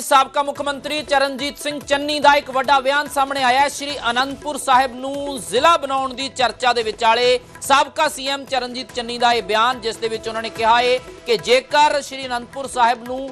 ਸਾਬਕਾ ਮੁੱਖ ਮੰਤਰੀ ਚਰਨਜੀਤ ਸਿੰਘ ਚੰਨੀ ਦਾ ਇੱਕ ਵੱਡਾ ਬਿਆਨ ਸਾਹਮਣੇ ਆਇਆ ਹੈ। ਸ਼੍ਰੀ ਅਨੰਦਪੁਰ ਸਾਹਿਬ ਨੂੰ ਜ਼ਿਲ੍ਹਾ ਬਣਾਉਣ ਦੀ ਚਰਚਾ ਦੇ ਵਿਚਾਲੇ ਸਾਬਕਾ ਸੀਐਮ ਚਰਨਜੀਤ ਚੰਨੀ ਦਾ ਇਹ ਬਿਆਨ, ਜਿਸ ਦੇ ਵਿੱਚ ਉਹਨਾਂ ਨੇ ਕਿਹਾ ਹੈ ਕਿ ਜੇਕਰ ਸ਼੍ਰੀ ਅਨੰਦਪੁਰ ਸਾਹਿਬ ਨੂੰ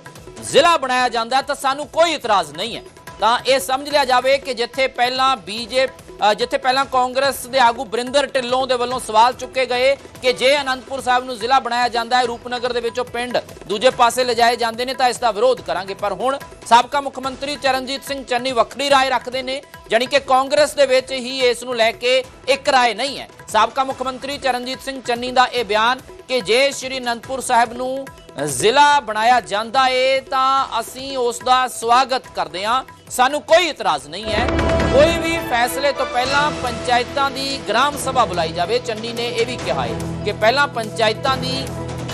ਜ਼ਿਲ੍ਹਾ ਬਣਾਇਆ ਜਾਂਦਾ ਤਾਂ ਸਾਨੂੰ ਕੋਈ ਇਤਰਾਜ਼ ਨਹੀਂ ਹੈ। ਤਾਂ ਇਹ ਸਮਝ ਲਿਆ ਜਾਵੇ ਕਿ ਜਿੱਥੇ ਪਹਿਲਾਂ ਬੀਜੇ ਜਿੱਥੇ ਪਹਿਲਾਂ ਕਾਂਗਰਸ ਦੇ ਆਗੂ ਬਰਿੰਦਰ ਢਿੱਲੋਂ ਦੇ ਵੱਲੋਂ ਸਵਾਲ ਚੁੱਕੇ ਗਏ ਕਿ ਜੇ ਅਨੰਦਪੁਰ ਸਾਹਿਬ ਨੂੰ ਜ਼ਿਲ੍ਹਾ ਬਣਾਇਆ ਜਾਂਦਾ ਹੈ, ਰੂਪਨਗਰ ਦੇ ਵਿੱਚੋਂ ਪਿੰਡ ਦੂਜੇ ਪਾਸੇ ਲਿਜਾਏ ਜਾਂਦੇ ਨੇ ਤਾਂ ਇਸ ਦਾ ਵਿਰੋਧ ਕਰਾਂਗੇ। ਪਰ ਹੁਣ ਸਾਬਕਾ ਮੁੱਖ ਮੰਤਰੀ ਚਰਨਜੀਤ ਸਿੰਘ ਚੰਨੀ ਵੱਖਰੀ ਰਾਏ ਰੱਖਦੇ ਨੇ, ਜਾਣੀ ਕਿ ਕਾਂਗਰਸ ਦੇ ਵਿੱਚ ਹੀ ਇਸ ਨੂੰ ਲੈ ਕੇ ਇੱਕ ਰਾਏ ਨਹੀਂ ਹੈ। ਸਾਬਕਾ ਮੁੱਖ ਮੰਤਰੀ ਚਰਨਜੀਤ ਸਿੰਘ ਚੰਨੀ ਦਾ ਇਹ ਬਿਆਨ ਕਿ ਜੇ ਸ਼੍ਰੀ ਅਨੰਦਪੁਰ ਸਾਹਿਬ ਨੂੰ ਜ਼ਿਲ੍ਹਾ ਬਣਾਇਆ ਜਾਂਦਾ ਏ, ਤਾਂ ਅਸੀਂ ਉਸ ਦਾ ਸਵਾਗਤ ਕਰਦੇ ਹਾਂ। ਸਾਨੂੰ ਕੋਈ ਇਤਰਾਜ਼ ਨਹੀਂ ਹੈ। ਕੋਈ ਵੀ ਫੈਸਲੇ ਤੋਂ ਪਹਿਲਾਂ ਪੰਚਾਇਤਾਂ ਦੀ ਗ੍ਰਾਮ ਸਭਾ ਬੁਲਾਈ ਜਾਵੇ, ਚੰਨੀ ਨੇ ਇਹ ਵੀ ਕਿਹਾ ਹੈ ਕਿ ਪਹਿਲਾਂ ਪੰਚਾਇਤਾਂ ਦੀ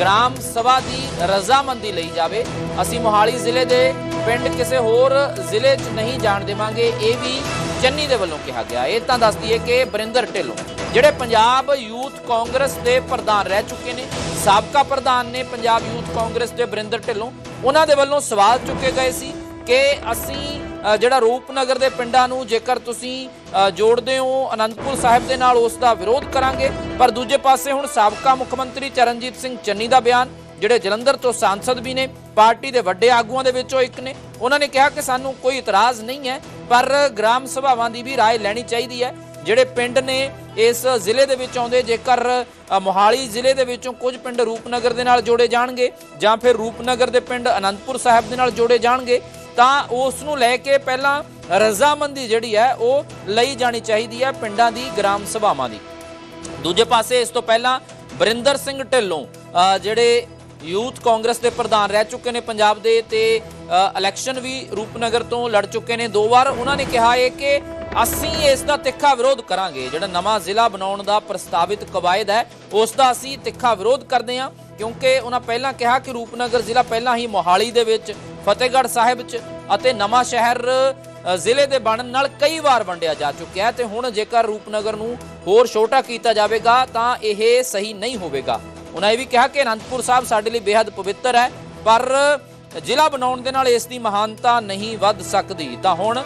ਗ੍ਰਾਮ ਸਭਾ ਦੀ ਰਜ਼ਾਮੰਦੀ ਲਈ ਜਾਵੇ। ਅਸੀਂ ਮੋਹਾਲੀ ਜ਼ਿਲ੍ਹੇ ਦੇ ਪਿੰਡ ਕਿਸੇ ਹੋਰ ਜ਼ਿਲ੍ਹੇ 'ਚ ਨਹੀਂ ਜਾਣ ਦੇਵਾਂਗੇ, ਇਹ ਵੀ ਚੰਨੀ ਦੇ ਵੱਲੋਂ ਕਿਹਾ ਗਿਆ ਇਹ ਤਾਂ ਦੱਸਦੀ ਹੈ ਕਿ ਬਰਿੰਦਰ ਢਿੱਲੋਂ ਜਿਹੜੇ ਪੰਜਾਬ ਯੂਥ ਕਾਂਗਰਸ ਦੇ ਪ੍ਰਧਾਨ ਰਹਿ ਚੁੱਕੇ ਨੇ ਸਾਬਕਾ ਪ੍ਰਧਾਨ ਨੇ ਪੰਜਾਬ ਯੂਥ ਕਾਂਗਰਸ ਦੇ ਬਰਿੰਦਰ ਢਿੱਲੋਂ ਉਹਨਾਂ ਦੇ ਵੱਲੋਂ ਸਵਾਲ ਚੁੱਕੇ ਗਏ ਸੀ ਕਿ ਅਸੀਂ ਅ, ਜਿਹੜਾ ਰੂਪਨਗਰ ਦੇ ਪਿੰਡਾਂ ਨੂੰ ਜੇਕਰ ਤੁਸੀਂ ਅ, ਜੋੜਦੇ ਹੋ ਅਨੰਦਪੁਰ ਸਾਹਿਬ ਦੇ ਨਾਲ ਉਸ ਦਾ ਵਿਰੋਧ ਕਰਾਂਗੇ ਪਰ ਦੂਜੇ ਪਾਸੇ ਹੁਣ ਸਾਬਕਾ ਮੁੱਖ ਮੰਤਰੀ ਚਰਨਜੀਤ ਸਿੰਘ ਚੰਨੀ ਦਾ ਬਿਆਨ ਜਿਹੜੇ ਜਲੰਧਰ ਤੋਂ ਸਾਂਸਦ ਵੀ ਨੇ ਪਾਰਟੀ ਦੇ ਵੱਡੇ ਆਗੂਆਂ ਦੇ ਵਿੱਚੋਂ ਇੱਕ ਨੇ ਉਹਨਾਂ ਨੇ ਕਿਹਾ ਕਿ ਸਾਨੂੰ ਕੋਈ ਇਤਰਾਜ਼ ਨਹੀਂ ਹੈ ਪਰ ਗ੍ਰਾਮ ਸਭਾਵਾਂ ਦੀ ਵੀ رائے ਲੈਣੀ ਚਾਹੀਦੀ ਹੈ ਜਿਹੜੇ ਪਿੰਡ ਨੇ ਇਸ ਜ਼ਿਲ੍ਹੇ ਦੇ ਵਿੱਚ ਆਉਂਦੇ, ਜੇਕਰ ਮੋਹਾਲੀ ਜ਼ਿਲ੍ਹੇ ਦੇ ਵਿੱਚੋਂ ਕੁਝ ਪਿੰਡ ਰੂਪਨਗਰ ਦੇ ਨਾਲ ਜੋੜੇ ਜਾਣਗੇ ਜਾਂ ਫਿਰ ਰੂਪਨਗਰ ਦੇ ਪਿੰਡ ਅਨੰਦਪੁਰ ਸਾਹਿਬ ਦੇ ਨਾਲ ਜੋੜੇ ਜਾਣਗੇ, ਤਾਂ ਉਸ ਨੂੰ ਲੈ ਕੇ ਪਹਿਲਾਂ ਰਜ਼ਾਮੰਦੀ ਜਿਹੜੀ ਹੈ ਉਹ ਲਈ ਜਾਣੀ ਚਾਹੀਦੀ ਹੈ ਪਿੰਡਾਂ ਦੀ, ਗ੍ਰਾਮ ਸਭਾਵਾਂ ਦੀ। ਦੂਜੇ ਪਾਸੇ ਇਸ ਤੋਂ ਪਹਿਲਾਂ ਬਰਿੰਦਰ ਸਿੰਘ ਢਿੱਲੋਂ ਜਿਹੜੇ ਯੂਥ ਕਾਂਗਰਸ ਦੇ ਪ੍ਰਧਾਨ ਰਹਿ ਚੁੱਕੇ ਨੇ ਪੰਜਾਬ ਦੇ ਤੇ ਇਲੈਕਸ਼ਨ ਵੀ ਰੂਪਨਗਰ ਤੋਂ ਲੜ ਚੁੱਕੇ ਨੇ। ਦੋ ਵਾਰ ਉਹਨਾਂ ਨੇ ਕਿਹਾ ਹੈ ਕਿ ਅਸੀਂ ਇਸ ਦਾ ਤਿੱਖਾ ਵਿਰੋਧ ਕਰਾਂਗੇ। ਜਿਹੜਾ ਨਵਾਂ ਜ਼ਿਲ੍ਹਾ ਬਣਾਉਣ ਦਾ ਪ੍ਰਸਤਾਵਿਤ ਕਵਾਇਦ ਹੈ, ਉਸ ਦਾ ਅਸੀਂ ਤਿੱਖਾ ਵਿਰੋਧ ਕਰਦੇ ਹਾਂ, ਕਿਉਂਕਿ ਉਹਨਾਂ ਪਹਿਲਾਂ ਕਿਹਾ ਕਿ ਰੂਪਨਗਰ ਜ਼ਿਲ੍ਹਾ ਪਹਿਲਾਂ ਹੀ ਮੋਹਾਲੀ ਦੇ ਵਿੱਚ, ਫਤਿਹਗੜ੍ਹ ਸਾਹਿਬ 'ਚ ਅਤੇ ਨਵਾਂ ਸ਼ਹਿਰ ਜ਼ਿਲ੍ਹੇ ਦੇ ਬਣਨ ਨਾਲ ਕਈ ਵਾਰ ਵੰਡਿਆ ਜਾ ਚੁੱਕਿਆ ਹੈ ਤੇ ਹੁਣ ਜੇਕਰ ਰੂਪਨਗਰ ਨੂੰ ਹੋਰ ਛੋਟਾ ਕੀਤਾ ਜਾਵੇਗਾ, ਤਾਂ ਇਹ ਸਹੀ ਨਹੀਂ ਹੋਵੇਗਾ। ਉਹਨਾਂ ਇਹ ਵੀ ਕਿਹਾ ਕਿ ਅਨੰਦਪੁਰ ਸਾਹਿਬ ਸਾਡੇ ਲਈ ਬੇहद ਪਵਿੱਤਰ ਹੈ, ਪਰ ਜ਼ਿਲ੍ਹਾ ਬਣਾਉਣ ਦੇ ਨਾਲ ਇਸ ਦੀ ਮਹਾਨਤਾ ਨਹੀਂ ਵੱਧ ਸਕਦੀ। ਤਾਂ ਹੁਣ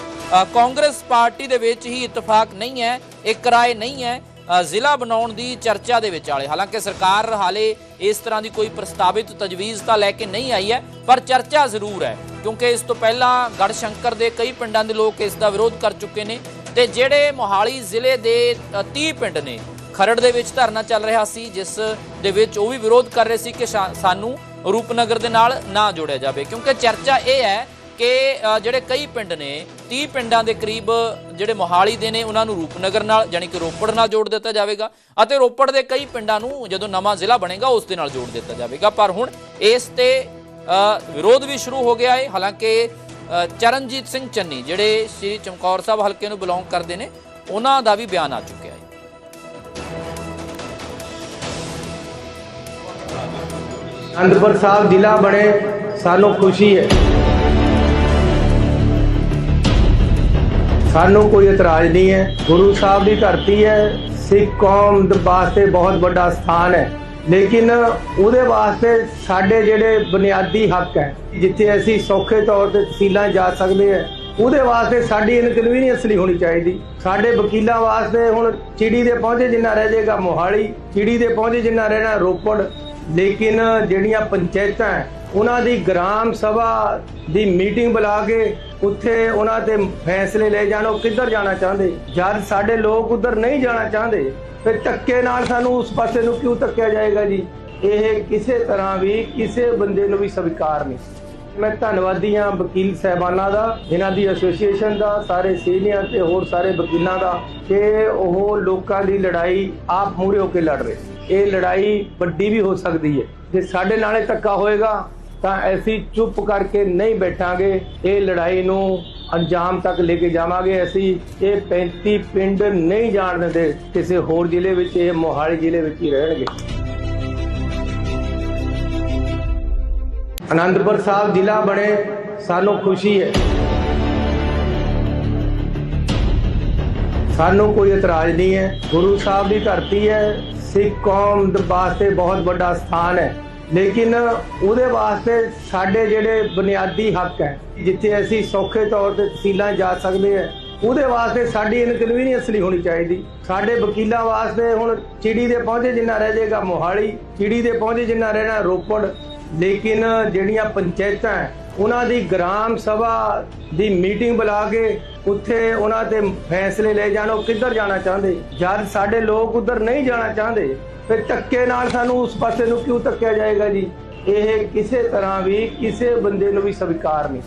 ਕਾਂਗਰਸ ਪਾਰਟੀ ਦੇ ਵਿੱਚ ਹੀ ਇਤਫਾਕ ਨਹੀਂ ਹੈ ਇੱਕ ਰਾਏ ਨਹੀਂ ਹੈ ਜ਼ਿਲ੍ਹਾ ਬਣਾਉਣ ਦੀ ਚਰਚਾ ਦੇ ਵਿੱਚ ਆਲੇ। ਹਾਲਾਂਕਿ ਸਰਕਾਰ ਹਾਲੇ ਇਸ ਤਰ੍ਹਾਂ ਦੀ ਕੋਈ ਪ੍ਰਸਤਾਵਿਤ ਤਜਵੀਜ਼ ਤਾਂ ਲੈ ਕੇ ਨਹੀਂ ਆਈ ਹੈ ਪਰ ਚਰਚਾ ਜ਼ਰੂਰ ਹੈ ਕਿਉਂਕਿ ਇਸ ਤੋਂ ਪਹਿਲਾਂ ਗੜਸ਼ੰਕਰ ਦੇ ਕਈ ਪਿੰਡਾਂ ਦੇ ਲੋਕ ਇਸ ਦਾ ਵਿਰੋਧ ਕਰ ਚੁੱਕੇ ਨੇ ਤੇ ਜਿਹੜੇ ਮੋਹਾਲੀ ਜ਼ਿਲ੍ਹੇ ਦੇ ਅ, 30 ਪਿੰਡ ਨੇ ਖਰੜ ਦੇ ਵਿੱਚ ਧਰਨਾ ਚੱਲ ਰਿਹਾ ਸੀ ਜਿਸ ਦੇ ਵਿੱਚ ਉਹ ਵੀ ਵਿਰੋਧ ਕਰ ਰਹੇ ਸੀ ਕਿ ਸ਼ਾ- ਸਾਨੂੰ ਰੂਪਨਗਰ ਦੇ ਨਾਲ ਨਾ ਜੋੜਿਆ ਜਾਵੇ। ਕਿਉਂਕਿ ਚਰਚਾ ਇਹ ਹੈ ਕਿ ਜਿਹੜੇ ਕਈ ਪਿੰਡ ਨੇ 30 ਪਿੰਡਾਂ ਦੇ ਕਰੀਬ ਜਿਹੜੇ ਮੋਹਾਲੀ ਦੇ ਨੇ, ਉਹਨਾਂ ਨੂੰ ਰੂਪਨਗਰ ਨਾਲ ਯਾਨੀ ਕਿ ਰੋਪੜ ਨਾਲ ਜੋੜ ਦਿੱਤਾ ਜਾਵੇਗਾ ਅਤੇ ਰੋਪੜ ਦੇ ਕਈ ਪਿੰਡਾਂ ਨੂੰ ਜਦੋਂ ਨਵਾਂ ਜ਼ਿਲ੍ਹਾ ਬਣੇਗਾ, ਉਸ ਦੇ ਨਾਲ ਜੋੜ ਦਿੱਤਾ ਜਾਵੇਗਾ। ਪਰ ਹੁਣ ਇਸ ਤੇ ਵਿਰੋਧ ਵੀ ਸ਼ੁਰੂ ਹੋ ਗਿਆ ਹੈ ਹਾਲਾਂਕਿ ਚਰਨਜੀਤ ਸਿੰਘ ਚੰਨੀ, ਜਿਹੜੇ ਸ੍ਰੀ ਚਮਕੌਰ ਸਾਹਿਬ ਹਲਕੇ ਨੂੰ ਬਿਲੋਂਗ ਕਰਦੇ ਨੇ, ਉਹਨਾਂ ਦਾ ਵੀ ਬਿਆਨ ਆ ਚੁੱਕਿਆ। ਅਨੰਦਪੁਰ ਸਾਹਿਬ ਜ਼ਿਲ੍ਹਾ ਬਣੇ, ਸਾਨੂੰ ਖੁਸ਼ੀ ਹੈ। ਸਾਨੂੰ ਕੋਈ ਇਤਰਾਜ਼ ਨਹੀਂ ਹੈ। ਗੁਰੂ ਸਾਹਿਬ ਦੀ ਧਰਤੀ ਹੈ, ਸਿੱਖ ਕੌਮ ਦੇ ਵਾਸਤੇ ਬਹੁਤ ਵੱਡਾ ਸਥਾਨ ਹੈ। ਲੇਕਿਨ ਉਹਦੇ ਵਾਸਤੇ ਸਾਡੇ ਜਿਹੜੇ ਬੁਨਿਆਦੀ ਹੱਕ ਹੈ, ਜਿੱਥੇ ਅਸੀਂ ਸੌਖੇ ਤੌਰ ਤੇ ਤਹਿਸੀਲਾਂ ਜਾ ਸਕਦੇ ਹਾਂ, ਉਹਦੇ ਵਾਸਤੇ ਸਾਡੀ ਇਨਕਨਵੀਨੀਅੰਸ ਨਹੀਂ ਹੋਣੀ ਚਾਹੀਦੀ। ਸਾਡੇ ਵਕੀਲਾਂ ਵਾਸਤੇ ਹੁਣ ਚਿੜੀ ਦੇ ਪਹੁੰਚੇ ਜਿੰਨਾ ਰਹਿ ਜਾਏਗਾ ਮੋਹਾਲੀ, ਚਿੜੀ ਦੇ ਪਹੁੰਚੇ ਜਿੰਨਾ ਰਹਿਣਾ ਰੋਪੜ ਲੇਕਿਨ ਜਿਹੜੀਆਂ ਪੰਚਾਇਤਾਂ ਹੈ, ਉਹਨਾਂ ਦੀ ਗ੍ਰਾਮ ਸਭਾ ਦੀ ਮੀਟਿੰਗ ਬੁਲਾ ਕੇ ਉੱਥੇ ਉਹਨਾਂ ਤੇ ਫੈਸਲੇ ਲੈ ਜਾਣ ਉਹ ਕਿੱਧਰ ਜਾਣਾ ਚਾਹੁੰਦੇ? ਜਦ ਸਾਡੇ ਲੋਕ ਉਧਰ ਨਹੀਂ ਜਾਣਾ ਚਾਹੁੰਦੇ ਫਿਰ ਧੱਕੇ ਨਾਲ ਸਾਨੂੰ ਉਸ ਪਾਸੇ ਨੂੰ ਕਿਉਂ ਧੱਕਿਆ ਜਾਏਗਾ ਜੀ? ਇਹ ਕਿਸੇ ਤਰ੍ਹਾਂ ਵੀ ਕਿਸੇ ਬੰਦੇ ਨੂੰ ਵੀ ਸਵੀਕਾਰ ਨਹੀਂ। ਮੈਂ ਧੰਨਵਾਦੀ ਹਾਂ ਵਕੀਲ ਸਹਿਬਾਨਾਂ ਦਾ ਇਹਨਾਂ ਦੀ ਐਸੋਸੀਏਸ਼ਨ ਦਾ ਸਾਰੇ ਸੀਨੀਅਰ ਤੇ ਹੋਰ ਸਾਰੇ ਵਕੀਲਾਂ ਦਾ ਕਿ ਉਹ ਲੋਕਾਂ ਦੀ ਲੜਾਈ ਆਪ ਮੂਹਰੇ ਹੋ ਕੇ ਲੜ ਰਹੇ। ਇਹ ਲੜਾਈ ਵੱਡੀ ਵੀ ਹੋ ਸਕਦੀ ਹੈ। ਜੇ ਸਾਡੇ ਨਾਲ ਇਹ ਧੱਕਾ ਹੋਏਗਾ, ਤਾਂ ਅਸੀਂ ਚੁੱਪ ਕਰਕੇ ਨਹੀਂ ਬੈਠਾਂਗੇ। ਇਹ ਲੜਾਈ ਨੂੰ ਅੰਜਾਮ ਤੱਕ ਲੈ ਕੇ ਜਾਵਾਂਗੇ। ਅਸੀਂ ਇਹ 35 ਪਿੰਡ ਨਹੀਂ ਜਾਣ ਦਿੰਦੇ। ਕਿਸੇ ਹੋਰ ਜ਼ਿਲ੍ਹੇ ਵਿੱਚ, ਇਹ ਮੋਹਾਲੀ ਜ਼ਿਲ੍ਹੇ ਵਿੱਚ ਹੀ ਰਹਿਣਗੇ। ਅਨੰਦਪੁਰ ਸਾਹਿਬ ਜ਼ਿਲ੍ਹਾ ਬਣੇ ਸਾਨੂੰ ਖੁਸ਼ੀ ਹੈ। ਸਾਨੂੰ ਕੋਈ ਇਤਰਾਜ਼ ਨਹੀਂ ਹੈ। ਗੁਰੂ ਸਾਹਿਬ ਦੀ ਧਰਤੀ ਹੈ ਸਿੱਖ ਕੌਮ ਦੇ ਵਾਸਤੇ ਬਹੁਤ ਵੱਡਾ ਸਥਾਨ ਹੈ। ਲੇਕਿਨ ਉਹਦੇ ਵਾਸਤੇ ਸਾਡੇ ਜਿਹੜੇ ਬੁਨਿਆਦੀ ਹੱਕ ਹੈ ਜਿੱਥੇ ਅਸੀਂ ਸੌਖੇ ਤੌਰ ਤੇ ਤਹਿਸੀਲਾਂ ਜਾ ਸਕਦੇ ਹਾਂ ਉਹਦੇ ਵਾਸਤੇ ਸਾਡੀ ਇਨਕਨਵੀਨੀਅੰਸ ਨਹੀਂ ਹੋਣੀ ਚਾਹੀਦੀ। ਸਾਡੇ ਵਕੀਲਾਂ ਵਾਸਤੇ ਹੁਣ ਚਿੜੀ ਦੇ ਪਹੁੰਚੇ ਜਿੰਨਾ ਰਹਿ ਜਾਏਗਾ ਮੋਹਾਲੀ ਚਿੜੀ ਦੇ ਪਹੁੰਚੇ ਜਿੰਨਾ ਰਹਿਣਾ ਰੋਪੜ। ਲੇਕਿਨ ਜਿਹੜੀਆਂ ਪੰਚਾਇਤਾਂ ਹੈ, ਉਹਨਾਂ ਦੀ ਗ੍ਰਾਮ ਸਭਾ ਦੀ ਮੀਟਿੰਗ ਬੁਲਾ ਕੇ ਉੱਥੇ ਉਹਨਾਂ ਤੇ ਫੈਸਲੇ ਲਏ ਜਾਣ, ਉਹ ਕਿੱਧਰ ਜਾਣਾ ਚਾਹੁੰਦੇ? ਜਦ ਸਾਡੇ ਲੋਕ ਉਧਰ ਨਹੀਂ ਜਾਣਾ ਚਾਹੁੰਦੇ, ਫਿਰ ਧੱਕੇ ਨਾਲ ਸਾਨੂੰ ਉਸ ਪਾਸੇ ਨੂੰ ਕਿਉਂ ਧੱਕਿਆ ਜਾਏਗਾ ਜੀ? ਇਹ ਕਿਸੇ ਤਰ੍ਹਾਂ ਵੀ ਕਿਸੇ ਬੰਦੇ ਨੂੰ ਵੀ ਸਵੀਕਾਰ ਨਹੀਂ।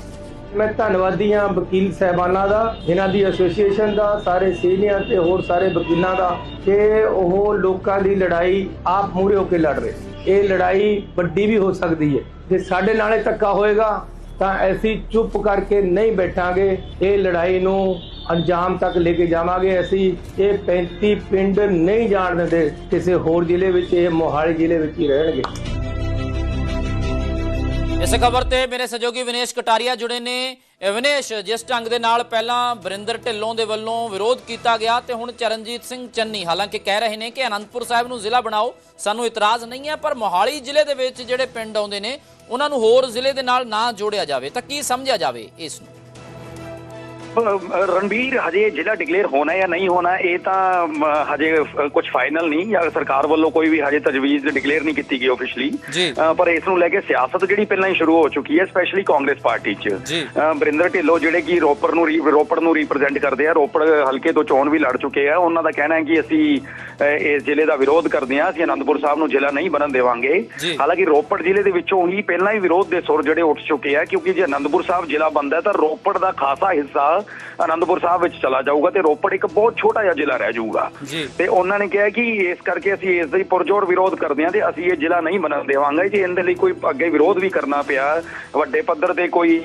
ਮੈਂ ਧੰਨਵਾਦੀ ਹਾਂ ਵਕੀਲ ਸਹਿਬਾਨਾਂ ਦਾ ਇਹਨਾਂ ਦੀ ਐਸੋਸੀਏਸ਼ਨ ਦਾ, ਸਾਰੇ ਸੀਨੀਅਰ ਤੇ ਹੋਰ ਸਾਰੇ ਵਕੀਲਾਂ ਦਾ, ਕਿ ਉਹ ਲੋਕਾਂ ਦੀ ਲੜਾਈ ਆਪ ਮੂਹਰੇ ਹੋ ਕੇ ਲੜ ਰਹੇ। ਇਹ ਲੜਾਈ ਵੱਡੀ ਵੀ ਹੋ ਸਕਦੀ ਹੈ। ਜੇ ਸਾਡੇ ਨਾਲੇ ਧੱਕਾ ਹੋਏਗਾ ਤਾਂ ਅਸੀਂ ਚੁੱਪ ਕਰਕੇ ਨਹੀਂ ਬੈਠਾਂਗੇ, ਇਹ ਲੜਾਈ ਨੂੰ ਅੰਜਾਮ ਤੱਕ ਲੈ ਕੇ ਜਾਵਾਂਗੇ। ਅਸੀਂ ਇਹ 35 ਪਿੰਡ ਨਹੀਂ ਜਾਣ ਦਿੰਦੇ, ਕਿਸੇ ਹੋਰ ਜ਼ਿਲ੍ਹੇ ਵਿੱਚ, ਇਹ ਮੋਹਾਲੀ ਜ਼ਿਲ੍ਹੇ ਵਿੱਚ ਹੀ ਰਹਿਣਗੇ। ਇਸ ਖਬਰ ਤੇ ਮੇਰੇ ਸਹਿਯੋਗੀ ਵਿਨੇਸ਼ ਕਟਾਰੀਆ ਜੁੜੇ ਨੇ। ਵਿਨੇਸ਼, ਜਿਸ ਢੰਗ ਦੇ ਨਾਲ ਪਹਿਲਾਂ ਬਰਿੰਦਰ ਢਿੱਲੋਂ ਦੇ ਵੱਲੋਂ ਵਿਰੋਧ ਕੀਤਾ ਗਿਆ ਤੇ ਹੁਣ ਚਰਨਜੀਤ ਸਿੰਘ ਚੰਨੀ, ਹਾਲਾਂਕਿ ਕਹਿ ਰਹੇ ਨੇ ਕਿ ਅਨੰਦਪੁਰ ਸਾਹਿਬ ਨੂੰ ਜ਼ਿਲ੍ਹਾ ਬਣਾਓ, ਸਾਨੂੰ ਇਤਰਾਜ਼ ਨਹੀਂ ਹੈ, ਪਰ ਮੋਹਾਲੀ ਜ਼ਿਲ੍ਹੇ ਦੇ ਵਿੱਚ ਜਿਹੜੇ ਪਿੰਡ ਆਉਂਦੇ ਨੇ ਉਹਨਾਂ ਨੂੰ ਹੋਰ ਜ਼ਿਲ੍ਹੇ ਦੇ ਨਾਲ ਨਾ ਜੋੜਿਆ ਜਾਵੇ ਤਾਂ ਕੀ ਸਮਝਿਆ ਜਾਵੇ ਇਸ ਨੂੰ? ਰਣਬੀਰ ਹਜੇ ਜ਼ਿਲ੍ਹਾ ਡਿਕਲੇਅਰ ਹੋਣਾ ਜਾਂ ਨਹੀਂ ਹੋਣਾ ਇਹ ਤਾਂ ਹਜੇ ਕੁਝ ਫਾਈਨਲ ਨਹੀਂ ਜਾਂ ਸਰਕਾਰ ਵੱਲੋਂ ਕੋਈ ਵੀ ਹਜੇ ਤਜਵੀਜ਼ ਡਿਕਲੇਅਰ ਨਹੀਂ ਕੀਤੀ ਗਈ ਆਫੀਸ਼ੀਅਲੀ। ਪਰ ਇਸ ਨੂੰ ਲੈ ਕੇ ਸਿਆਸਤ ਜਿਹੜੀ ਪਹਿਲਾਂ ਹੀ ਸ਼ੁਰੂ ਹੋ ਚੁੱਕੀ ਹੈ ਸਪੈਸ਼ਲੀ ਕਾਂਗਰਸ ਪਾਰਟੀ 'ਚ ਬਰਿੰਦਰ ਢਿੱਲੋਂ ਜਿਹੜੇ ਕਿ ਰੋਪੜ ਨੂੰ ਰੋਪੜ ਨੂੰ ਰਿਪਰੈਜ਼ੈਂਟ ਕਰਦੇ ਆ ਰੋਪੜ ਹਲਕੇ ਤੋਂ ਚੋਣ ਵੀ ਲੜ ਚੁੱਕੇ ਆ ਉਹਨਾਂ ਦਾ ਕਹਿਣਾ ਹੈ ਕਿ ਅਸੀਂ ਇਸ ਜ਼ਿਲ੍ਹੇ ਦਾ ਵਿਰੋਧ ਕਰਦੇ ਆ ਅਸੀਂ ਅਨੰਦਪੁਰ ਸਾਹਿਬ ਨੂੰ ਜ਼ਿਲ੍ਹਾ ਨਹੀਂ ਬਣਨ ਦੇਵਾਂਗੇ। ਹਾਲਾਂਕਿ ਰੋਪੜ ਜ਼ਿਲ੍ਹੇ ਦੇ ਵਿੱਚੋਂ ਹੀ ਪਹਿਲਾਂ ਹੀ ਵਿਰੋਧ ਦੇ ਸੁਰ ਜਿਹੜੇ ਉੱਠ ਚੁੱਕੇ ਆ ਕਿਉਂਕਿ ਜੇ ਅਨੰਦਪੁਰ ਸਾਹਿਬ ਜ਼ਿਲ੍ਹਾ ਬਣਦਾ ਤਾਂ ਰੋਪੜ ਦਾ ਖਾਸਾ ਹਿੱਸਾ ਅਨੰਦਪੁਰ ਸਾਹਿਬ ਵਿੱਚ ਚਲਾ ਜਾਊਗਾ ਤੇ ਰੋਪੜ ਇੱਕ ਬਹੁਤ ਛੋਟਾ ਜਿਹਾ ਜ਼ਿਲ੍ਹਾ ਰਹਿ ਜਾਊਗਾ। ਤੇ ਉਹਨਾਂ ਨੇ ਕਿਹਾ ਕਿ ਇਸ ਕਰਕੇ ਅਸੀਂ ਇਸ ਦਾ ਪੁਰਜੋਰ ਵਿਰੋਧ ਕਰਦੇ ਹਾਂ ਤੇ ਅਸੀਂ ਇਹ ਜ਼ਿਲ੍ਹਾ ਨਹੀਂ ਬਣਨ ਦੇਵਾਂਗੇ ਜੇ ਇਹਦੇ ਲਈ ਕੋਈ ਅੱਗੇ ਵਿਰੋਧ ਵੀ ਕਰਨਾ ਪਿਆ ਵੱਡੇ ਪੱਧਰ ਤੇ ਕੋਈ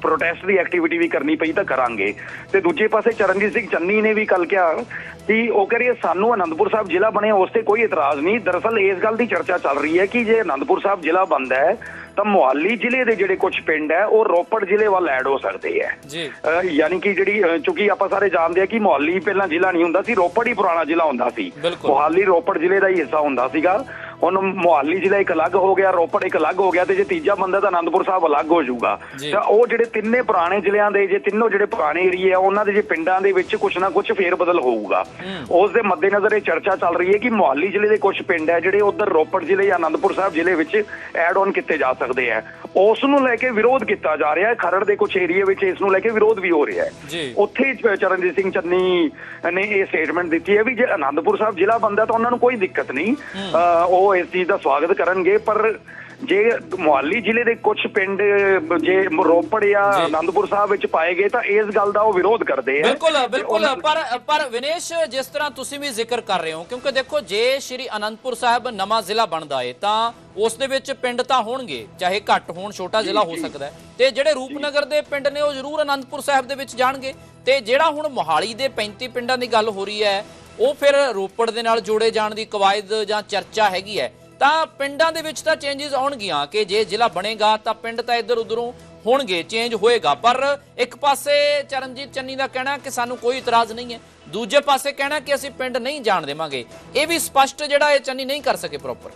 ਪ੍ਰੋਟੈਸਟ ਦੀ ਐਕਟੀਵਿਟੀ ਵੀ ਕਰਨੀ ਪਈ ਤਾਂ ਕਰਾਂਗੇ। ਤੇ ਦੂਜੇ ਪਾਸੇ ਚਰਨਜੀਤ ਸਿੰਘ ਚੰਨੀ ਨੇ ਵੀ ਕੱਲ ਕਿਹਾ ਕਿ ਉਹ ਕਹ ਰਹੀ ਹੈ ਸਾਨੂੰ ਅਨੰਦਪੁਰ ਸਾਹਿਬ ਜ਼ਿਲ੍ਹਾ ਬਣਿਆ ਉਸ ਤੇ ਕੋਈ ਇਤਰਾਜ਼ ਨਹੀਂ। ਦਰਅਸਲ ਇਸ ਗੱਲ ਦੀ ਚਰਚਾ ਚੱਲ ਰਹੀ ਹੈ ਕਿ ਜੇ ਅਨੰਦਪੁਰ ਸਾਹਿਬ ਜ਼ਿਲ੍ਹਾ ਬਣਦਾ ਹੈ ਤਾਂ ਮੁਹਾਲੀ ਜ਼ਿਲ੍ਹੇ ਦੇ ਜਿਹੜੇ ਕੁਝ ਪਿੰਡ ਹੈ ਉਹ ਰੋਪੜ ਜ਼ਿਲ੍ਹੇ ਵੱਲ ਐਡ ਹੋ ਸਕਦੇ ਹੈ। ਜੀ। ਯਾਨੀ ਕਿ ਜਿਹੜੀ ਚੂੰਕਿ ਆਪਾਂ ਸਾਰੇ ਜਾਣਦੇ ਆ ਕਿ ਮੁਹਾਲੀ ਪਹਿਲਾਂ ਜ਼ਿਲ੍ਹਾ ਨਹੀਂ ਹੁੰਦਾ ਸੀ ਰੋਪੜ ਹੀ ਪੁਰਾਣਾ ਜ਼ਿਲ੍ਹਾ ਹੁੰਦਾ ਸੀ। ਮੁਹਾਲੀ ਰੋਪੜ ਜ਼ਿਲ੍ਹੇ ਦਾ ਹੀ ਹਿੱਸਾ ਹੁੰਦਾ ਸੀਗਾ। ਹੁਣ ਮੁਹਾਲੀ ਜ਼ਿਲ੍ਹਾ ਇੱਕ ਅਲੱਗ ਹੋ ਗਿਆ ਰੋਪੜ ਇੱਕ ਅਲੱਗ ਹੋ ਗਿਆ ਤੇ ਜੇ ਤੀਜਾ ਬੰਦਾ ਤਾਂ ਆਨੰਦਪੁਰ ਸਾਹਿਬ ਅਲੱਗ ਹੋ ਜਾਊਗਾ। ਤਾਂ ਉਹ ਜਿਹੜੇ ਤਿੰਨੇ ਪੁਰਾਣੇ ਜ਼ਿਲ੍ਹਿਆਂ ਦੇ ਜੇ ਤਿੰਨੋਂ ਜਿਹੜੇ ਪੁਰਾਣੇ ਏਰੀਏ ਆ ਉਹਨਾਂ ਦੇ ਜੇ ਪਿੰਡਾਂ ਦੇ ਵਿੱਚ ਕੁਝ ਨਾ ਕੁਝ ਫੇਰ ਬਦਲ ਹੋਊਗਾ। ਉਸ ਦੇ ਮੱਦੇਨਜ਼ਰ ਇਹ ਚਰਚਾ ਚੱਲ ਰਹੀ ਹੈ ਕਿ ਮੁਹਾਲੀ ਜ਼ਿਲ੍ਹੇ ਦੇ ਕੁਝ ਪਿੰਡ ਹੈ ਜਿਹੜੇ ਉਧਰ ਰੋਪੜ ਜ਼ਿਲ੍ਹੇ ਜਾਂ ਆਨੰਦਪੁਰ ਸਾਹਿਬ ਜ਼ਿਲ੍ਹੇ ਵਿੱਚ ਐਡ ਆਨ ਕੀਤੇ ਜਾ ਸਕਦੇ ਆ। ਉਸ ਨੂੰ ਲੈ ਕੇ ਵਿਰੋਧ ਕੀਤਾ ਜਾ ਰਿਹਾ ਹੈ। ਖਰੜ ਦੇ ਕੁਝ ਏਰੀਏ ਵਿੱਚ ਇਸ ਨੂੰ ਲੈ ਕੇ ਵਿਰੋਧ ਵੀ ਹੋ ਰਿਹਾ ਹੈ। ਉੱਥੇ ਚਰਨਜੀਤ ਸਿੰਘ ਚੰਨੀ ਨੇ ਇਹ ਸਟੇਟਮੈਂਟ ਦਿੱਤੀ ਹੈ ਵੀ ਜੇ ਆਨੰਦਪੁਰ ਸਾਹਿਬ ਜ਼ਿਲ੍ਹਾ ਬੰਦਾ ਤਾਂ ਉਹਨਾਂ ਨੂੰ ਕੋਈ ਦਿੱਕਤ ਨਹੀਂ। ਅਹ ਉਹ ਇਸ ਚੀਜ਼ ਦਾ ਸਵਾਗਤ ਕਰਨਗੇ ਪਰ ਜੇ ਮੁਹਾਲੀ ਜ਼ਿਲ੍ਹੇ ਦੇ ਕੁਝ ਪਿੰਡ ਜੇ ਰੋਪੜ ਜਾਂ। ਆਨੰਦਪੁਰ ਸਾਹਿਬ ਵਿੱਚ ਪਾਏ ਗਏ ਤਾਂ ਇਸ ਗੱਲ ਦਾ ਉਹ ਵਿਰੋਧ ਕਰਦੇ ਆ। ਬਿਲਕੁਲ ਬਿਲਕੁਲ ਪਰ ਪਰ ਵਿਨੇਸ਼ ਜਿਸ ਤਰ੍ਹਾਂ ਤੁਸੀਂ ਵੀ ਜ਼ਿਕਰ ਕਰ ਰਹੇ ਹੋ ਕਿਉਂਕਿ ਦੇਖੋ ਜੇ ਸ਼੍ਰੀ ਅਨੰਦਪੁਰ ਸਾਹਿਬ ਨਵਾਂ ਜ਼ਿਲ੍ਹਾ ਬਣਦਾ ਏ ਤਾਂ ਉਸ ਦੇ ਵਿੱਚ ਪਿੰਡ ਤਾਂ ਹੋਣਗੇ ਚਾਹੇ ਘੱਟ ਹੋਣ ਛੋਟਾ ਜ਼ਿਲ੍ਹਾ ਹੋ ਸਕਦਾ ਤੇ ਜਿਹੜੇ ਰੂਪਨਗਰ ਦੇ ਪਿੰਡ ਨੇ ਉਹ ਜ਼ਰੂਰ ਅਨੰਦਪੁਰ ਸਾਹਿਬ ਦੇ ਵਿੱਚ ਜਾਣਗੇ। ਤੇ ਜਿਹੜਾ ਹੁਣ ਮੋਹਾਲੀ ਦੇ 35 ਪਿੰਡਾਂ ਦੀ ਗੱਲ ਹੋ ਰਹੀ ਹੈ ਉਹ ਫਿਰ ਰੋਪੜ ਦੇ ਨਾਲ ਜੋੜੇ ਜਾਣ ਦੀ ਕਵਾਇਦ ਜਾਂ ਚਰਚਾ ਹੈਗੀ ਹੈ। ਤਾਂ ਪਿੰਡਾਂ ਦੇ ਵਿੱਚ ਤਾਂ ਚੇਂਜਸ ਆਉਣਗੀਆਂ ਕਿ ਜੇ ਜ਼ਿਲ੍ਹਾ ਬਣੇਗਾ ਤਾਂ ਪਿੰਡ ਤਾਂ ਇੱਧਰ ਉੱਧਰੋਂ ਹੋਣਗੇ ਚੇਂਜ ਹੋਏਗਾ। ਪਰ ਇੱਕ ਪਾਸੇ ਚਰਨਜੀਤ ਚੰਨੀ ਦਾ ਕਹਿਣਾ ਕਿ ਸਾਨੂੰ ਕੋਈ ਇਤਰਾਜ਼ ਨਹੀਂ ਹੈ। ਦੂਜੇ ਪਾਸੇ ਕਹਿਣਾ ਕਿ ਅਸੀਂ ਪਿੰਡ ਨਹੀਂ ਜਾਣ ਦੇਵਾਂਗੇ। ਇਹ ਵੀ ਸਪਸ਼ਟ ਜਿਹੜਾ ਇਹ ਚੰਨੀ ਨਹੀਂ ਕਰ ਸਕੇ ਪ੍ਰੋਪਰ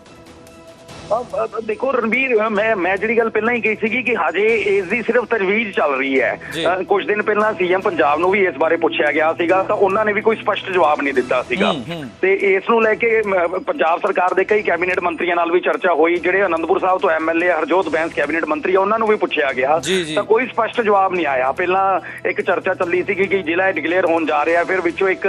ਦੇਖੋ ਰਣਵੀਰ ਮੈਂ ਮੈਂ ਜਿਹੜੀ ਗੱਲ ਪਹਿਲਾਂ ਹੀ ਕਹੀ ਸੀਗੀ ਕਿ ਹਜੇ ਇਸ ਦੀ ਸਿਰਫ ਤਜਵੀਜ਼ ਚੱਲ ਰਹੀ ਹੈ। ਕੁਝ ਦਿਨ ਪਹਿਲਾਂ ਸੀਐਮ ਪੰਜਾਬ ਨੂੰ ਵੀ ਇਸ ਬਾਰੇ ਪੁੱਛਿਆ ਗਿਆ ਸੀਗਾ ਤਾਂ ਉਹਨਾਂ ਨੇ ਵੀ ਕੋਈ ਸਪਸ਼ਟ ਜਵਾਬ ਨਹੀਂ ਦਿੱਤਾ ਸੀਗਾ। ਤੇ ਇਸ ਨੂੰ ਲੈ ਕੇ ਪੰਜਾਬ ਸਰਕਾਰ ਦੇ ਕਈ ਕੈਬਨਿਟ ਮੰਤਰੀਆਂ ਨਾਲ ਵੀ ਚਰਚਾ ਹੋਈ ਜਿਹੜੇ ਅਨੰਦਪੁਰ ਸਾਹਿਬ ਤੋਂ ਐਮਐਲਏ ਹਰਜੋਤ ਬੈਂਸ ਕੈਬਨਿਟ ਮੰਤਰੀ ਆ ਉਹਨਾਂ ਨੂੰ ਵੀ ਪੁੱਛਿਆ ਗਿਆ। ਤਾਂ ਕੋਈ ਸਪਸ਼ਟ ਜਵਾਬ ਨਹੀਂ ਆਇਆ। ਪਹਿਲਾਂ ਇੱਕ ਚਰਚਾ ਚੱਲੀ ਸੀਗੀ ਕਿ ਜ਼ਿਲ੍ਹਾ ਡਿਕਲੇਅਰ ਹੋਣ ਜਾ ਰਿਹਾ ਫਿਰ ਵਿੱਚੋਂ ਇੱਕ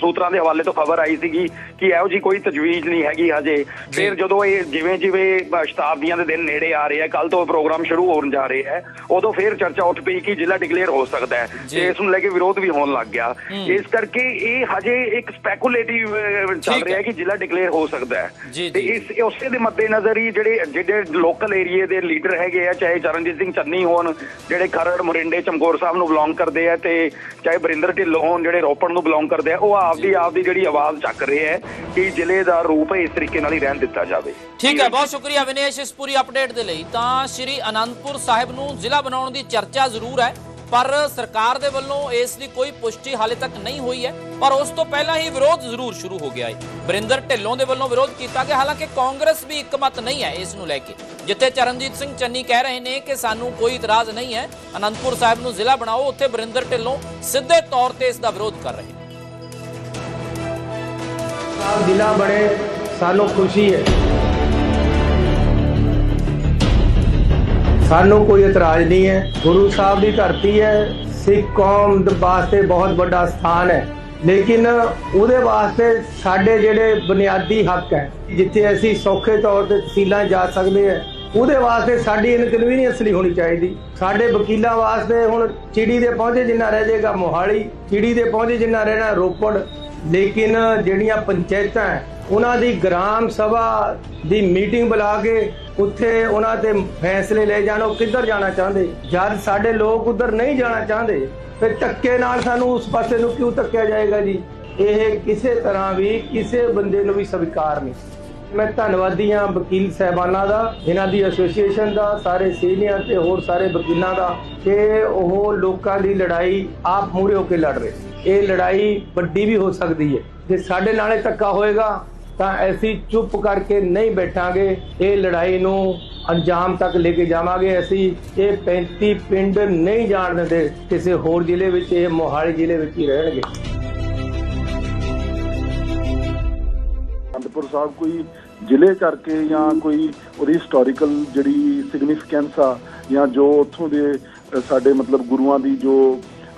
ਸੂਤਰਾਂ ਦੇ ਹਵਾਲੇ ਤੋਂ ਖਬਰ ਆਈ ਸੀਗੀ ਕਿ ਇਹੋ ਜੀ ਕੋਈ ਤਜਵੀਜ਼ ਨਹੀਂ ਹੈਗੀ ਹਜੇ। ਫਿਰ ਜਦੋਂ ਇਹ ਜਿਵੇਂ ਜਿਵੇਂ ਸ਼ਤਾਬਦੀਆਂ ਦੇ ਦਿਨ ਨੇੜੇ ਆ ਰਹੇ ਆ ਕੱਲ ਤੋਂ ਪ੍ਰੋਗਰਾਮ ਸ਼ੁਰੂ ਹੋਣ ਜਾ ਰਹੇ ਹੈ ਉਦੋਂ ਫਿਰ ਚਰਚਾ ਉੱਠ ਪਈ ਕਿ ਜ਼ਿਲ੍ਹਾ ਡਿਕਲੇਅਰ ਹੋ ਸਕਦਾ ਹੈ ਜੀ। ਤੇ ਇਸ ਨੂੰ ਲੈ ਕੇ ਵਿਰੋਧ ਵੀ ਹੋਣ ਲੱਗ ਗਿਆ ਇਸ ਕਰਕੇ ਇਹ ਹਜੇ ਇੱਕ ਸਪੈਕੂਲੇਟਿਵ ਚੱਲ ਰਿਹਾ ਹੈ। ਕਿ ਜ਼ਿਲ੍ਹਾ ਡਿਕਲੇਅਰ ਹੋ ਸਕਦਾ ਹੈ ਜੀ, ਤੇ ਜੀ। ਇਸ ਉਸੇ ਦੇ ਮੱਦੇਨਜ਼ਰ ਹੀ ਜਿਹੜੇ ਜਿਹੜੇ ਲੋਕਲ ਏਰੀਏ ਦੇ ਲੀਡਰ ਹੈਗੇ ਆ ਚਾਹੇ ਚਰਨਜੀਤ ਸਿੰਘ ਚੰਨੀ ਹੋਣ ਜਿਹੜੇ ਖਰੜ ਮੁਰਿੰਡੇ ਚਮਕੌਰ ਸਾਹਿਬ ਨੂੰ ਬਿਲੋਂਗ ਕਰਦੇ ਆ ਤੇ ਚਾਹੇ ਬਰਿੰਦਰ ਢਿੱਲੋਂ ਹੋਣ ਜਿਹੜੇ ਰੋਪੜ ਨੂੰ ਬਿਲੋਂਗ ਕਰਦੇ ਆ ਉਹ ਆਪਦੀ ਆਪਦੀ ਜਿਹੜੀ ਆਵਾਜ਼ ਚੱਕ ਰਹੇ ਆ ਕਿ ਜ਼ਿਲ੍ਹੇ ਦਾ ਰੂਪ ਇਸ ਤਰੀਕੇ ਨਾਲ ਹੀ ਰਹਿਣ ਦਿੱਤਾ ਜਾਵੇ। ਠੀਕ ਹੈ ਬਹੁਤ ਸ਼ੁਕਰੀਆ ਵਿਨੇਸ਼ ਇਸ ਪੂਰੀ ਅਪਡੇਟ ਦੇ ਲਈ। ਤਾਂ ਸ਼੍ਰੀ ਅਨੰਦਪੁਰ ਸਾਹਿਬ ਨੂੰ ਜ਼ਿਲ੍ਹਾ ਬਣਾਉਣ ਦੀ ਚਰਚਾ ਜ਼ਰੂਰ ਹੈ ਪਰ ਸਰਕਾਰ ਦੇ ਵੱਲੋਂ ਇਸ ਦੀ ਕੋਈ ਪੁਸ਼ਟੀ ਹਾਲੇ ਤੱਕ ਨਹੀਂ ਹੋਈ ਹੈ। ਪਰ ਉਸ ਤੋਂ ਪਹਿਲਾਂ ਹੀ ਵਿਰੋਧ ਜ਼ਰੂਰ ਸ਼ੁਰੂ ਹੋ ਗਿਆ ਹੈ। ਬਰਿੰਦਰ ਢਿੱਲੋਂ ਦੇ ਵੱਲੋਂ ਵਿਰੋਧ ਕੀਤਾ ਗਿਆ ਹਾਲਾਂਕਿ ਕਾਂਗਰਸ ਵੀ ਇੱਕਮਤ ਨਹੀਂ ਹੈ ਇਸ ਨੂੰ ਲੈ ਕੇ। ਜਿੱਥੇ ਚਰਨਜੀਤ ਸਿੰਘ ਚੰਨੀ ਕਹਿ ਰਹੇ ਨੇ ਕਿ ਸਾਨੂੰ ਕੋਈ ਇਤਰਾਜ਼ ਨਹੀਂ ਹੈ ਅਨੰਦਪੁਰ ਸਾਹਿਬ ਨੂੰ ਜ਼ਿਲ੍ਹਾ ਬਣਾਓ ਉੱਥੇ ਬਰਿੰਦਰ ਢਿੱਲੋਂ ਸਿੱਧੇ ਤੌਰ ਤੇ ਇਸ ਦਾ ਵਿਰੋਧ ਕਰ ਰਹੇ ਨੇ। ਜ਼ਿਲ੍ਹਾ ਬਣੇ ਸਾਨੂੰ ਖੁਸ਼ੀ ਹੈ। ਸਾਨੂੰ ਕੋਈ ਇਤਰਾਜ਼ ਨਹੀਂ ਹੈ। ਗੁਰੂ ਸਾਹਿਬ ਦੀ ਧਰਤੀ ਹੈ। ਸਿੱਖ ਕੌਮ ਦੇ ਵਾਸਤੇ ਬਹੁਤ ਵੱਡਾ ਸਥਾਨ ਹੈ। ਲੇਕਿਨ ਉਹਦੇ ਵਾਸਤੇ ਸਾਡੇ ਜਿਹੜੇ ਬੁਨਿਆਦੀ ਹੱਕ ਹੈ ਜਿੱਥੇ ਅਸੀਂ ਸੌਖੇ ਤੌਰ ਤੇ ਤਹਿਸੀਲਾਂ ਜਾ ਸਕਦੇ ਹਾਂ ਉਹਦੇ ਵਾਸਤੇ ਸਾਡੀ ਇਨਕਨਵੀਨੀਅੰਸ ਨਹੀਂ ਹੋਣੀ ਚਾਹੀਦੀ। ਸਾਡੇ ਵਕੀਲਾਂ ਵਾਸਤੇ ਹੁਣ ਚਿੜੀ ਦੇ ਪਹੁੰਚੇ ਜਿੰਨਾ ਰਹਿ ਜਾਏਗਾ ਮੋਹਾਲੀ ਚਿੜੀ ਦੇ ਪਹੁੰਚੇ ਜਿੰਨਾ ਰਹਿਣਾ ਰੋਪੜ। ਲੇਕਿਨ ਜਿਹੜੀਆਂ ਪੰਚਾਇਤਾਂ ਹੈ, ਉਹਨਾਂ ਦੀ ਗ੍ਰਾਮ ਸਭਾ ਦੀ ਮੀਟਿੰਗ ਬੁਲਾ ਕੇ ਉੱਥੇ ਉਹਨਾਂ ਤੇ ਫੈਸਲੇ ਲੈ ਜਾਣ, ਉਹ ਕਿੱਧਰ ਜਾਣਾ ਚਾਹੁੰਦੇ? ਜਦ ਸਾਡੇ ਲੋਕ ਉਧਰ ਨਹੀਂ ਜਾਣਾ ਚਾਹੁੰਦੇ, ਫਿਰ ਧੱਕੇ ਨਾਲ ਸਾਨੂੰ ਉਸ ਪਾਸੇ ਨੂੰ ਕਿਉਂ ਧੱਕਿਆ ਜਾਏਗਾ ਜੀ? ਇਹ ਕਿਸੇ ਤਰ੍ਹਾਂ ਵੀ ਕਿਸੇ ਬੰਦੇ ਨੂੰ ਵੀ ਸਵੀਕਾਰ ਨਹੀਂ। ਮੈਂ ਧੰਨਵਾਦੀ ਹਾਂ ਵਕੀਲ ਸਹਿਬਾਨਾਂ ਦਾ ਇਹਨਾਂ ਦੀ ਐਸੋਸੀਏਸ਼ਨ ਦਾ, ਸਾਰੇ ਸੀਨੀਅਰ ਤੇ ਹੋਰ ਸਾਰੇ ਵਕੀਲਾਂ ਦਾ, ਕਿ ਉਹ ਲੋਕਾਂ ਦੀ ਲੜਾਈ ਆਪ ਮੂਹਰੇ ਹੋ ਕੇ ਲੜ ਰਹੇ। ਇਹ ਲੜਾਈ ਵੱਡੀ ਵੀ ਹੋ ਸਕਦੀ ਹੈ। ਜੇ ਸਾਡੇ ਨਾਲੇ ਧੱਕਾ ਹੋਏਗਾ ਤਾਂ ਅਸੀਂ ਚੁੱਪ ਕਰਕੇ ਨਹੀਂ ਬੈਠਾਂਗੇ, ਇਹ ਲੜਾਈ ਨੂੰ ਅੰਜਾਮ ਤੱਕ ਲੈ ਕੇ ਜਾਵਾਂਗੇ। ਅਸੀਂ ਇਹ 35 ਪਿੰਡ ਨਹੀਂ ਜਾਣ ਦਿੰਦੇ, ਕਿਸੇ ਹੋਰ ਜ਼ਿਲ੍ਹੇ ਵਿੱਚ, ਇਹ ਮੋਹਾਲੀ ਜ਼ਿਲ੍ਹੇ ਵਿੱਚ ਹੀ ਰਹਿਣਗੇ। ਅਨੰਦਪੁਰ ਸਾਹਿਬ ਕੋਈ ਜ਼ਿਲ੍ਹੇ ਕਰਕੇ ਜਾਂ ਕੋਈ ਉਹਦੀ ਹਿਸਟੋਰੀਕਲ ਜਿਹੜੀ ਸਿਗਨੀਫੀਕੈਂਸ ਆ ਜਾਂ ਜੋ ਉੱਥੋਂ ਦੇ ਸਾਡੇ ਮਤਲਬ ਗੁਰੂਆਂ ਦੀ ਜੋ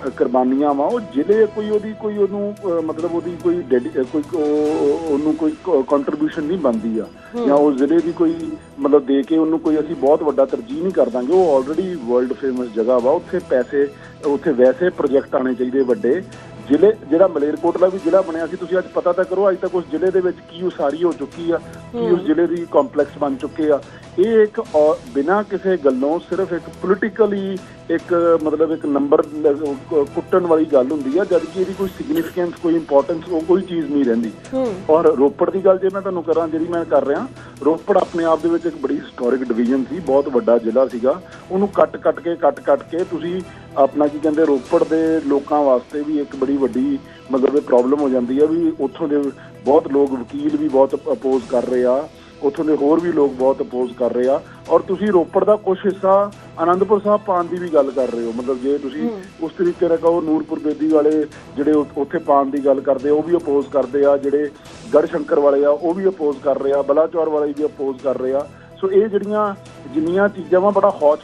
ਕੁਰਬਾਨੀਆਂ ਵਾ ਉਹ ਜ਼ਿਲ੍ਹੇ ਕੋਈ ਉਹਦੀ ਕੋਈ ਉਹਨੂੰ ਮਤਲਬ ਉਹਦੀ ਕੋਈ ਕੋਈ ਉਹ- ਉਹਨੂੰ ਕੋਈ ਕੰਟਰੀਬਿਊਸ਼ਨ ਨਹੀਂ ਬਣਦੀ ਆ। ਜਾਂ ਉਸ ਜ਼ਿਲ੍ਹੇ ਦੀ ਕੋਈ ਮਤਲਬ ਦੇ ਕੇ ਉਹਨੂੰ ਕੋਈ ਅਸੀਂ ਬਹੁਤ ਵੱਡਾ ਤਰਜੀਹ ਨਹੀਂ ਕਰ ਦਾਂਗੇ। ਉਹ ਆਲਰੇਡੀ ਵਰਲਡ ਫੇਮਸ ਜਗ੍ਹਾ ਵਾ ਉੱਥੇ ਪੈਸੇ ਉੱਥੇ ਵੈਸੇ ਪ੍ਰੋਜੈਕਟ ਆਣੇ ਚਾਹੀਦੇ ਵੱਡੇ। ਜ਼ਿਲ੍ਹੇ ਜਿਹੜਾ ਮਲੇਰਕੋਟਲਾ ਵੀ ਜ਼ਿਲ੍ਹਾ ਬਣਿਆ ਸੀ ਤੁਸੀਂ ਅੱਜ ਪਤਾ ਤਾਂ ਕਰੋ ਅੱਜ ਤੱਕ ਉਸ ਜ਼ਿਲ੍ਹੇ ਦੇ ਵਿੱਚ ਕੀ ਉਸਾਰੀ ਹੋ ਚੁੱਕੀ ਆ ਕੀ ਉਸ ਜ਼ਿਲ੍ਹੇ ਦੀ ਕੰਪਲੈਕਸ ਬਣ ਚੁੱਕੇ ਆ। ਇਹ ਇੱਕ ਬਿਨਾਂ ਕਿਸੇ ਗੱਲੋਂ ਸਿਰਫ ਇੱਕ ਪੋਲਿਟੀਕਲੀ ਇੱਕ ਮਤਲਬ ਇੱਕ ਨੰਬਰ ਕੁੱਟਣ ਵਾਲੀ ਗੱਲ ਹੁੰਦੀ ਆ ਜਦ ਕਿ ਇਹਦੀ ਕੋਈ ਸਿਗਨੀਫੀਕੈਂਸ ਕੋਈ ਇੰਪੋਰਟੈਂਸ ਉਹ ਕੋਈ ਚੀਜ਼ ਨਹੀਂ ਰਹਿੰਦੀ। ਔਰ ਰੋਪੜ ਦੀ ਗੱਲ ਜੇ ਮੈਂ ਤੁਹਾਨੂੰ ਕਰਾਂ ਜਿਹੜੀ ਮੈਂ ਕਰ ਰਿਹਾ ਰੋਪੜ ਆਪਣੇ ਆਪ ਦੇ ਵਿੱਚ ਇੱਕ ਬੜੀ ਹਿਸਟੋਰਿਕ ਡਿਵੀਜ਼ਨ ਸੀ ਬਹੁਤ ਵੱਡਾ ਜ਼ਿਲ੍ਹਾ ਸੀਗਾ। ਉਹਨੂੰ ਕੱਟ ਕੱਟ ਕੇ ਕੱਟ ਕੱਟ ਕੇ ਤੁਸੀਂ ਆਪਣਾ ਕੀ ਕਹਿੰਦੇ ਰੋਪੜ ਦੇ ਲੋਕਾਂ ਵਾਸਤੇ ਵੀ ਇੱਕ ਬੜੀ ਵੱਡੀ ਮਤਲਬ ਇਹ ਪ੍ਰੋਬਲਮ ਹੋ ਜਾਂਦੀ ਹੈ ਵੀ ਉੱਥੋਂ ਦੇ ਬਹੁਤ ਲੋਕ ਵਕੀਲ ਵੀ ਬਹੁਤ ਅਪੋਜ਼ ਕਰ ਰਹੇ ਆ ਉੱਥੋਂ ਦੇ ਹੋਰ ਵੀ ਲੋਕ ਬਹੁਤ ਅਪੋਜ਼ ਕਰ ਰਹੇ ਆ ਔਰ ਤੁਸੀਂ ਰੋਪੜ ਦਾ ਕੁਝ ਹਿੱਸਾ ਆਨੰਦਪੁਰ ਸਾਹਿਬ ਪਾਉਣ ਦੀ ਵੀ ਗੱਲ ਕਰ ਰਹੇ ਹੋ ਮਤਲਬ ਜੇ ਤੁਸੀਂ ਉਸ ਤਰੀਕੇ ਨਾਲ ਕਹੋ ਨੂਰਪੁਰ ਬੇਦੀ ਵਾਲੇ ਜਿਹੜੇ ਉੱਥੇ ਪਾਉਣ ਦੀ ਗੱਲ ਕਰਦੇ ਉਹ ਵੀ ਅਪੋਜ਼ ਕਰਦੇ ਆ ਜਿਹੜੇ ਗੜ ਸ਼ੰਕਰ ਵਾਲੇ ਆ ਉਹ ਵੀ ਅਪੋਜ਼ ਕਰ ਰਹੇ ਆ ਬਲਾਚੌਰ ਵਾਲੇ ਵੀ ਅਪੋਜ਼ ਕਰ ਰਹੇ ਆ ਸੋ ਇਹ ਜਿਹੜੀਆਂ ਜਿੰਨੀਆਂ ਚੀਜ਼ਾਂ ਵਾ ਬੜਾ ਹੌਚ